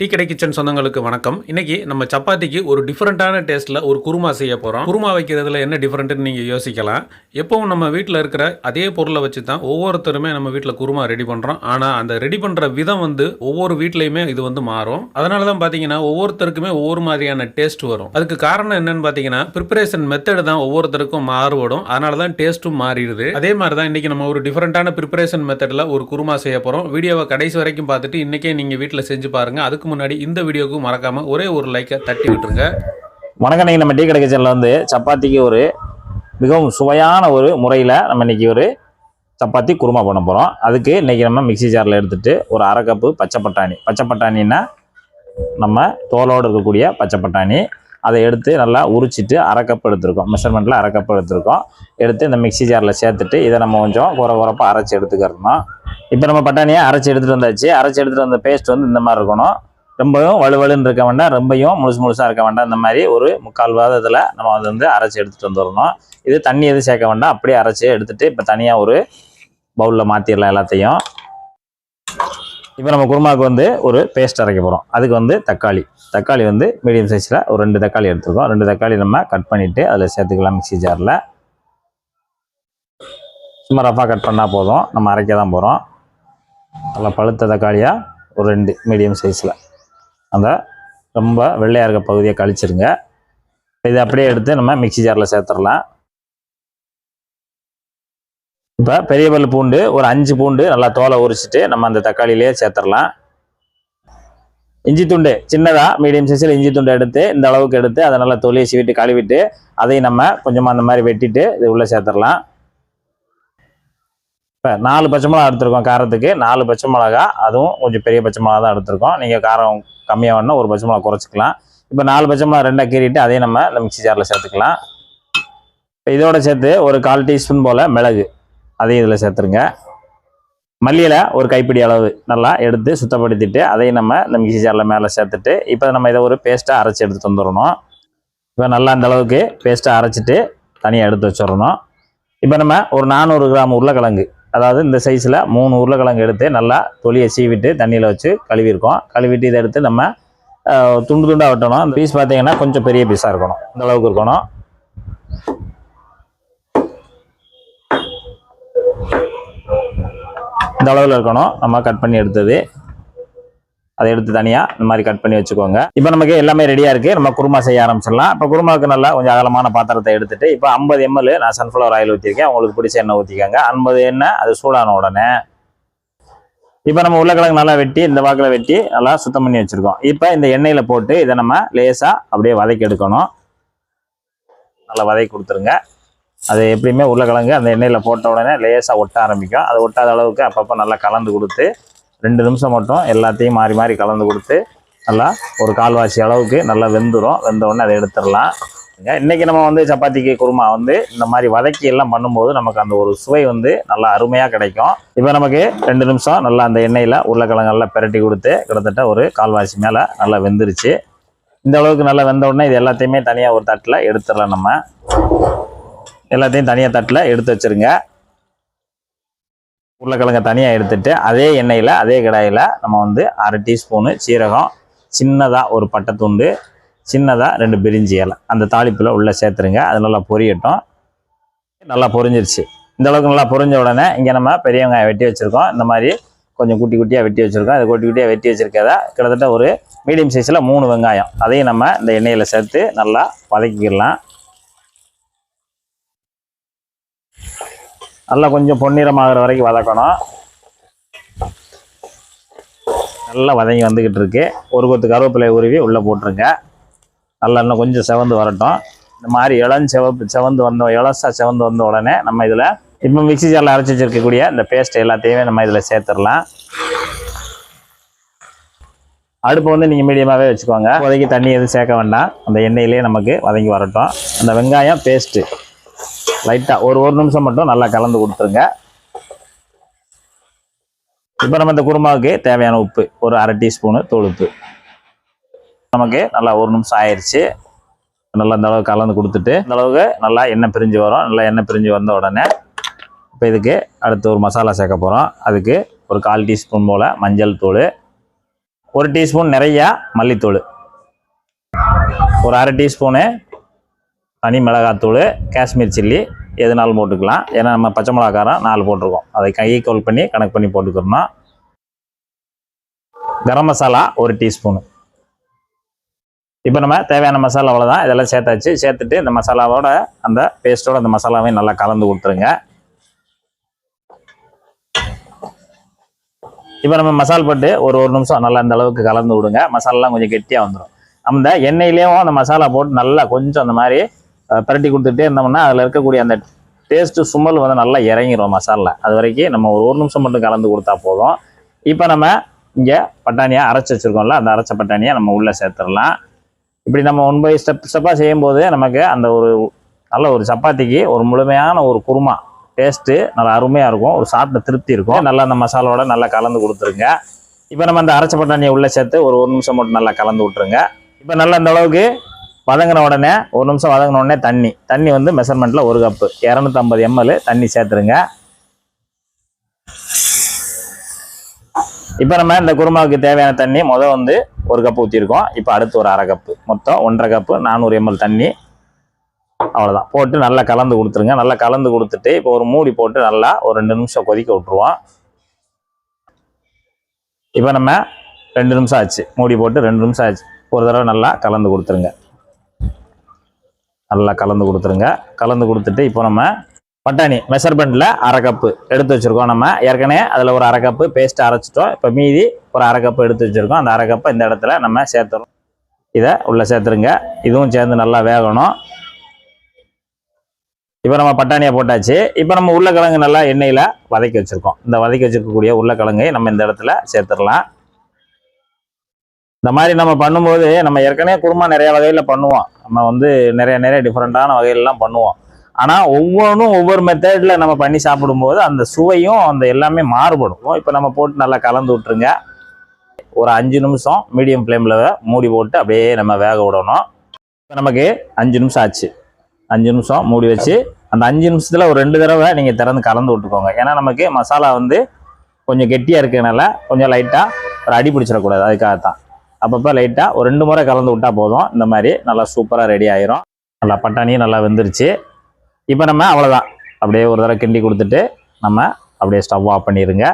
Tea கடை kitchen சொந்தங்களுக்கு வணக்கம். இன்னைக்கு நம்ம சப்பாத்திக்கு ஒரு டிஃப்ரெண்ட்டான டேஸ்ட்டில் ஒரு குருமா செய்ய போகிறோம் குருமா வைக்கிறதுல என்ன டிஃப்ரெண்ட்டுன்னு நீங்கள் யோசிக்கலாம். எப்பவும் நம்ம வீட்டில் இருக்கிற அதே பொருளை வச்சு தான் ஒவ்வொருத்தருமே நம்ம வீட்டில் குருமா ரெடி பண்ணுறோம் ஆனால் அந்த ரெடி பண்ணுற விதம் வந்து ஒவ்வொரு வீட்லேயுமே இது வந்து மாறும். அதனால தான் பார்த்தீங்கன்னா ஒவ்வொருத்தருக்குமே ஒவ்வொரு மாதிரியான டேஸ்ட் வரும். அதுக்கு காரணம் என்னன்னு பார்த்தீங்கன்னா ப்ரிப்பரேஷன் மெத்தட் தான் ஒவ்வொருத்தருக்கும் மாறுபடும். அதனால தான் டேஸ்ட்டும் மாறிடுது. அதே மாதிரி தான் இன்றைக்கி நம்ம ஒரு டிஃப்ரெண்ட்டான ப்ரிப்பரேஷன் மெத்தடில் ஒரு குருமா செய்ய போகிறோம் வீடியோவை கடைசி வரைக்கும் பார்த்துட்டு இன்றைக்கே நீங்கள் வீட்டில் செஞ்சு பாருங்கள் அதுக்கு முன்னாடி இந்த வீடியோவுக்கு மறக்காமல் ஒரே ஒரு லைக்கை தட்டி விட்டுருங்க. வணக்கம் நம்ம டீ கடை கிச்சனில் வந்து சப்பாத்திக்கு ஒரு மிகவும் சுவையான ஒரு முறையில் நம்ம இன்றைக்கி ஒரு சப்பாத்தி குருமா பண்ண போகிறோம் அதுக்கு இன்றைக்கி நம்ம மிக்ஸி ஜாரில் எடுத்துகிட்டு ஒரு அரை கப்பு பச்சை பட்டாணி. பச்சை பட்டாணின்னா நம்ம தோலோடு இருக்கக்கூடிய பச்சை பட்டாணி. அதை எடுத்து நல்லா உரிச்சிட்டு அரை கப் எடுத்துருக்கோம். மெஷர்மெண்ட்டில் அரை கப் எடுத்துருக்கோம். எடுத்து இந்த மிக்ஸி ஜாரில் சேர்த்துட்டு இதை நம்ம கொஞ்சம் குறை குறப்பாக அரைச்சி எடுத்துக்கிறோம் இப்போ நம்ம பட்டாணியை அரைச்சி எடுத்துகிட்டு வந்தாச்சு. அரைச்சி எடுத்துகிட்டு வந்த பேஸ்ட் வந்து இந்த மாதிரி இருக்கணும். ரொம்பவும் வலுவலுன்னு இருக்க வேண்டாம் ரொம்பையும் முழுசு முழுசாக இருக்க வேண்டாம். இந்த மாதிரி ஒரு முக்கால் வாதத்தில் நம்ம அதை வந்து அரைச்சி எடுத்துகிட்டு வந்துடணும் இது தண்ணி எதுவும் சேர்க்க வேண்டாம் அப்படியே அரைச்சி எடுத்துட்டு இப்போ தனியாக ஒரு பவுலில் மாற்றிடலாம் எல்லாத்தையும். இப்போ நம்ம குருமாவுக்கு வந்து ஒரு பேஸ்ட் அரைக்க போகிறோம் அதுக்கு வந்து தக்காளி. தக்காளி வந்து மீடியம் சைஸில் ஒரு ரெண்டு தக்காளி எடுத்துருக்கோம். ரெண்டு தக்காளி நம்ம கட் பண்ணிவிட்டு அதில் சேர்த்துக்கலாம் மிக்சி ஜாரில் சும்மா ரஃபாக கட் பண்ணால் போதும். நம்ம அரைக்க தான் போகிறோம் நல்லா பழுத்த தக்காளியாக ஒரு ரெண்டு மீடியம் சைஸில் அந்த ரொம்ப வெள்ளையாக இருக்க பகுதியை கழிச்சிருங்க. இதை அப்படியே எடுத்து நம்ம மிக்ஸி ஜாரில் சேர்த்துடலாம். இப்போ பெரிய பல் பூண்டு ஒரு அஞ்சு பூண்டு நல்லா தோலை உரிச்சிட்டு நம்ம அந்த தக்காளியிலேயே சேர்த்துடலாம். இஞ்சி துண்டு சின்னதாக மீடியம் சைஸில் இஞ்சி துண்டு எடுத்து இந்த அளவுக்கு எடுத்து அதை நல்லா தொலியை சீவிட்டு கழுவிட்டு அதையும் நம்ம கொஞ்சமாக அந்த மாதிரி வெட்டிட்டு இது உள்ளே சேர்த்துடலாம். இப்போ நாலு பச்சை மிளகா எடுத்துருக்கோம் காரத்துக்கு. நாலு பச்சை மிளகா அதுவும் கொஞ்சம் பெரிய பச்சை மிளகா தான் எடுத்திருக்கோம். நீங்கள் காரம் கம்மியாக வேணும்னா ஒரு பச்சை மிளகா குறைச்சிக்கலாம். இப்போ நாலு பச்சை மிளகா ரெண்டாக கீறிட்டு அதையும் நம்ம இந்த மிக்ஸி ஜாரில் சேர்த்துக்கலாம். இப்போ இதோட சேர்த்து ஒரு கால் டீஸ்பூன் போல் மிளகு அதையும் இதில் சேர்த்துருங்க. மல்லியில் ஒரு கைப்பிடி அளவு நல்லா எடுத்து சுத்தப்படுத்திட்டு அதையும் நம்ம இந்த மிக்சி ஜாரில் மேலே சேர்த்துட்டு இப்போ நம்ம இதை ஒரு பேஸ்ட்டாக அரைச்சி எடுத்து வந்துடணும் இப்போ நல்லா அந்த அளவுக்கு பேஸ்ட்டாக அரைச்சிட்டு தனியாக எடுத்து வச்சிடணும். இப்போ நம்ம ஒரு நானூறு கிராம் உருளைக்கிழங்கு அதாவது இந்த சைஸில் மூணு உருளைக்கிழங்கு எடுத்து நல்லா தொலியை சீவிட்டு தண்ணியில் வச்சு கழுவிருக்கோம் கழுவிட்டு இதை எடுத்து நம்ம துண்டு துண்டாக வெட்டணும். அந்த பீஸ் பார்த்தீங்கன்னா கொஞ்சம் பெரிய பீஸாக இருக்கணும். இந்த அளவுக்கு இருக்கணும். இந்த அளவில் இருக்கணும். நம்ம கட் பண்ணி எடுத்தது. அதை எடுத்து தனியாக இந்த மாதிரி கட் பண்ணி வச்சுக்கோங்க. இப்போ நமக்கு எல்லாமே ரெடியாக இருக்குது நம்ம குருமா செய்ய ஆரம்பிச்சிடலாம். இப்போ குருமாவுக்கு நல்லா கொஞ்சம் அகலமான பாத்திரத்தை எடுத்துட்டு இப்போ ஐம்பது எம்எல் நான் சன்ஃப்ளவர் ஆயில் ஊற்றிருக்கேன் உங்களுக்கு பிடிச்ச எண்ணெய் ஊற்றிக்கோங்க ஐம்பது எண்ணெய் அது சூடான உடனே. இப்போ நம்ம உருளைக்கிழங்கு நல்லா வெட்டி இந்த வாக்கில் வெட்டி நல்லா சுத்தம் பண்ணி வச்சுருக்கோம். இப்போ இந்த எண்ணெயில் போட்டு இதை நம்ம லேசாக அப்படியே வதக்கி எடுக்கணும். நல்லா வதக்கி கொடுத்துருங்க. அது எப்படியுமே உருளைக்கிழங்கு அந்த எண்ணெயில் போட்ட உடனே லேசாக ஒட்ட ஆரம்பிக்கும். அது ஒட்டாத அளவுக்கு அப்பப்போ நல்லா கலந்து கொடுத்து ரெண்டு நிமிஷம் மட்டும் எல்லாத்தையும் மாறி மாறி கலந்து கொடுத்து நல்லா ஒரு கால்வாசி அளவுக்கு நல்லா வெந்துடும் வெந்த உடனே அதை எடுத்துடலாம். இன்றைக்கி நம்ம வந்து சப்பாத்திக்கு குருமா வந்து இந்த மாதிரி வதக்கி எல்லாம் பண்ணும்போது நமக்கு அந்த ஒரு சுவை வந்து நல்லா அருமையாக கிடைக்கும். இப்போ நமக்கு ரெண்டு நிமிஷம் நல்லா அந்த எண்ணெயில் உருளைக்கிழங்கெல்லாம் பிரட்டி கொடுத்து கிட்டத்தட்ட ஒரு கால்வாசி மேலே நல்லா வெந்துருச்சு. இந்த அளவுக்கு நல்லா வெந்த உடனே இது எல்லாத்தையுமே தனியாக ஒரு தட்டில் எடுத்துடலாம் நம்ம. எல்லாத்தையும் தனியாக தட்டில் எடுத்து வச்சிருங்க. உருளைக்கிழங்க தனியாக எடுத்துட்டு அதே எண்ணெயில் அதே கடாயில் நம்ம வந்து அரை டீஸ்பூனு சீரகம் சின்னதாக ஒரு பட்டைத்துண்டு சின்னதாக ரெண்டு பிரிஞ்சி இலை. அந்த தாளிப்பில் உள்ளே சேர்த்துருங்க. அது நல்லா பொரியட்டும். நல்லா பொரிஞ்சிருச்சு. இந்த அளவுக்கு நல்லா பொரிஞ்ச உடனே இங்கே நம்ம பெரிய வெங்காயம் வெட்டி வச்சுருக்கோம். இந்த மாதிரி கொஞ்சம் குட்டி குட்டியாக வெட்டி வச்சுருக்கோம். அது குட்டி குட்டியாக வெட்டி வச்சுருக்கதா கிட்டத்தட்ட ஒரு மீடியம் சைஸில் மூணு வெங்காயம். அதையும் நம்ம இந்த எண்ணெயில் சேர்த்து நல்லா வதக்கிக்கிடலாம் நல்லா கொஞ்சம் பொன்னிறமாகிற வரைக்கும் வதக்கணும். நல்லா வதங்கி வந்துக்கிட்டு இருக்கு. ஒரு கொத்து கருவேப்பிலை உருவி உள்ளே போட்டுருங்க. நல்லா இன்னும் கொஞ்சம் செவந்து வரட்டும். இந்த மாதிரி இளம் சிவப்பு செவந்து வந்த இளசா செவந்து வந்த உடனே நம்ம இதில் இப்போ மிக்சி ஜாரில் அரைச்சி வச்சிருக்கக்கூடிய இந்த பேஸ்ட் எல்லாத்தையுமே நம்ம இதில் சேர்த்துடலாம். அடுப்பு வந்து நீங்கள் மீடியமாகவே வச்சுக்கோங்க. வதக்கி தண்ணி எதுவும் சேர்க்க வேண்டாம். அந்த எண்ணெயிலே நமக்கு வதங்கி வரட்டும். அந்த வெங்காயம் பேஸ்ட்டு லைட்டாக ஒரு ஒரு நிமிஷம் மட்டும் நல்லா கலந்து கொடுத்துருங்க. இப்போ நம்ம இந்த குருமாவுக்கு தேவையான உப்பு ஒரு அரை டீஸ்பூனு தூள் நமக்கு நல்லா ஒரு நிமிஷம் ஆயிடுச்சு நல்லா இந்த அளவுக்கு கலந்து கொடுத்துட்டு இந்த அளவுக்கு நல்லா எண்ணெய் பிரிஞ்சு வரும். நல்லா எண்ணெய் பிரிஞ்சு வந்த உடனே இப்போ இதுக்கு அடுத்து ஒரு மசாலா சேர்க்க போகிறோம் அதுக்கு ஒரு கால் டீஸ்பூன் போல் மஞ்சள் தூள் ஒரு டீஸ்பூன் நிறையா மல்லித்தூள். ஒரு அரை டீஸ்பூனு தனி மிளகாத்தூள் காஷ்மீர் சில்லி எதுனாலும் போட்டுக்கலாம். ஏன்னா நம்ம பச்சை மிளகாக்காரம் நாலு போட்டிருக்கோம். அதை கையை கோல் பண்ணி கணக்கு பண்ணி போட்டுக்கிறோம் கரம் மசாலா ஒரு டீஸ்பூனு. இப்போ நம்ம தேவையான மசாலா அவ்வளோதான் இதெல்லாம் சேர்த்தாச்சு. சேர்த்துட்டு இந்த மசாலாவோட அந்த பேஸ்ட்டோட அந்த மசாலாவையும் நல்லா கலந்து கொடுத்துருங்க. இப்போ நம்ம மசால் போட்டு ஒரு ஒரு நிமிஷம் நல்லா அந்த அளவுக்கு கலந்து விடுங்க. மசாலாலாம் கொஞ்சம் கெட்டியாக வந்துடும் அந்த எண்ணெயிலேயும் அந்த மசாலா போட்டு நல்லா கொஞ்சம் அந்த மாதிரி பரட்டி கொடுத்துட்டே இருந்தோம்னா அதில் இருக்கக்கூடிய அந்த டேஸ்ட்டு சுமல் வந்து நல்லா இறங்கிரும் மசாலா. அது வரைக்கும் நம்ம ஒரு ஒரு நிமிஷம் மட்டும் கலந்து கொடுத்தா போதும். இப்போ நம்ம இங்கே பட்டாணியை அரைச்சி வச்சுருக்கோம்ல அந்த அரைச்ச பட்டாணியை நம்ம உள்ளே சேர்த்துடலாம். இப்படி நம்ம ஒன் பை ஸ்டெப் ஸ்டெப்பாக செய்யும்போது நமக்கு அந்த ஒரு நல்ல ஒரு சப்பாத்திக்கு ஒரு முழுமையான ஒரு குருமா டேஸ்ட்டு நல்லா அருமையாக இருக்கும் ஒரு சாப்பிட்ட திருப்தி இருக்கும். நல்லா அந்த மசாலாவோட நல்லா கலந்து கொடுத்துருங்க. இப்போ நம்ம அந்த அரைச்ச பட்டாணியை உள்ளே சேர்த்து ஒரு ஒரு நிமிஷம் மட்டும் நல்லா கலந்து விட்ருங்க இப்போ நல்லா அந்த அளவுக்கு வதங்கின உடனே ஒரு நிமிஷம் வதங்கின உடனே தண்ணி. தண்ணி வந்து மெஷர்மெண்ட்டில் ஒரு கப்பு இரநூத்தம்பது எம்எல் தண்ணி சேர்த்துருங்க. இப்போ நம்ம இந்த குருமாவுக்கு தேவையான தண்ணி முதல் வந்து ஒரு கப்பு ஊற்றிருக்கோம் இப்போ அடுத்து ஒரு அரை கப்பு மொத்தம் ஒன்றரை கப்பு நானூறு எம்எல் தண்ணி. அவ்வளோதான் போட்டு நல்லா கலந்து கொடுத்துருங்க. நல்லா கலந்து கொடுத்துட்டு இப்போ ஒரு மூடி போட்டு நல்லா ஒரு ரெண்டு நிமிஷம் கொதிக்க விட்ருவோம் இப்போ நம்ம ரெண்டு நிமிஷம் ஆச்சு. மூடி போட்டு ரெண்டு நிமிஷம் ஆச்சு. ஒரு தடவை நல்லா கலந்து கொடுத்துருங்க. நல்லா கலந்து கொடுத்துருங்க. கலந்து கொடுத்துட்டு இப்போ நம்ம பட்டாணி மெஷர்மெண்ட்டில் அரை கப்பு எடுத்து வச்சுருக்கோம் நம்ம. ஏற்கனவே அதில் ஒரு அரை கப்பு பேஸ்ட் அரைச்சிட்டோம். இப்போ மீதி ஒரு அரை கப்பு எடுத்து வச்சுருக்கோம். அந்த அரை கப்பை இந்த இடத்துல நம்ம சேர்த்துறோம். இதை உள்ளே சேர்த்துருங்க. இதுவும் சேர்ந்து நல்லா வேகணும். இப்போ நம்ம பட்டாணியை போட்டாச்சு. இப்போ நம்ம உருளைக்கிழங்கு நல்லா எண்ணெயில் வதக்கி வச்சுருக்கோம். இந்த வதக்கி வச்சிருக்கக்கூடிய உருளைக்கிழங்கை நம்ம இந்த இடத்துல சேர்த்துடலாம். இந்த மாதிரி நம்ம பண்ணும்போது நம்ம ஏற்கனவே குருமா நிறைய வகையில் பண்ணுவோம். நம்ம வந்து நிறைய நிறைய டிஃப்ரெண்ட்டான வகையிலலாம் பண்ணுவோம். ஆனால் ஒவ்வொன்றும் ஒவ்வொரு மெத்தடில் நம்ம பண்ணி சாப்பிடும்போது அந்த சுவையும் அந்த எல்லாமே மாறுபடும். இப்போ நம்ம போட்டு நல்லா கலந்து விட்டுருங்க. ஒரு அஞ்சு நிமிஷம் மீடியம் ஃப்ளேமில் மூடி போட்டு அப்படியே நம்ம வேக விடணும். இப்போ நமக்கு அஞ்சு நிமிஷம் ஆச்சு. அஞ்சு நிமிஷம் மூடி வச்சு அந்த அஞ்சு நிமிஷத்தில் ஒரு ரெண்டு தடவை நீங்கள் திறந்து கலந்து விட்டுக்கோங்க. ஏன்னா நமக்கு மசாலா வந்து கொஞ்சம் கெட்டியாக இருக்கிறனால கொஞ்சம் லைட்டாக ஒரு அடி பிடிச்சிடக்கூடாது. அதுக்காக தான் அப்பப்போ லைட்டாக ஒரு ரெண்டு முறை கலந்து விட்டால் போதும். இந்த மாதிரி நல்லா சூப்பராக ரெடி ஆயிரும். நல்லா பட்டாணியும் நல்லா வெந்துருச்சு. இப்போ நம்ம அவ்வளோதான் அப்படியே ஒரு தடவை கிண்டி கொடுத்துட்டு நம்ம அப்படியே ஸ்டவ் ஆஃப் பண்ணிடுங்க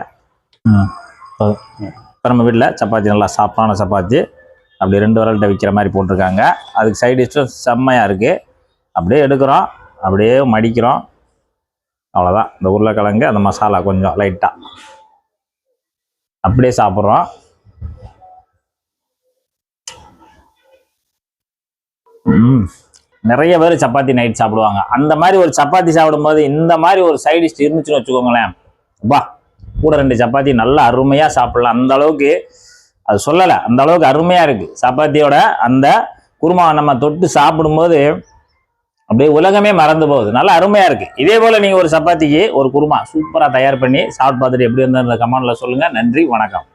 இப்போ நம்ம வீட்டில் சப்பாத்தி நல்லா சாஃப்டான சப்பாத்தி. அப்படி ரெண்டு விரல்கிட்ட விற்கிற மாதிரி போட்டிருக்காங்க. அதுக்கு சைடு டிஷ்ஷும் செம்மையாக இருக்குது அப்படியே எடுக்கிறோம். அப்படியே மடிக்கிறோம். அவ்வளோதான் இந்த உருளைக்கிழங்கு அந்த மசாலா கொஞ்சம் லைட்டாக அப்படியே சாப்பிட்றோம். நிறைய பேர் சப்பாத்தி நைட் சாப்பிடுவாங்க. அந்த மாதிரி ஒரு சப்பாத்தி சாப்பிடும்போது இந்த மாதிரி ஒரு சைடிஷ் இருந்துச்சுன்னு வச்சுக்கோங்களேன். பா கூட ரெண்டு சப்பாத்தி நல்லா அருமையாக சாப்பிடலாம். அந்த அளவுக்கு அது சொல்லலை அந்த அளவுக்கு அருமையாக இருக்குது சப்பாத்தியோட அந்த குருமா நம்ம தொட்டு சாப்பிடும்போது அப்படியே உலகமே மறந்து போகுது. நல்லா அருமையாக இருக்குது இதே போல் நீங்கள் ஒரு சப்பாத்திக்கு ஒரு குருமா சூப்பராக தயார் பண்ணி சாப்பிட்டு பார்த்துட்டு எப்படி இருந்தது கமெண்டில் சொல்லுங்கள் நன்றி வணக்கம்.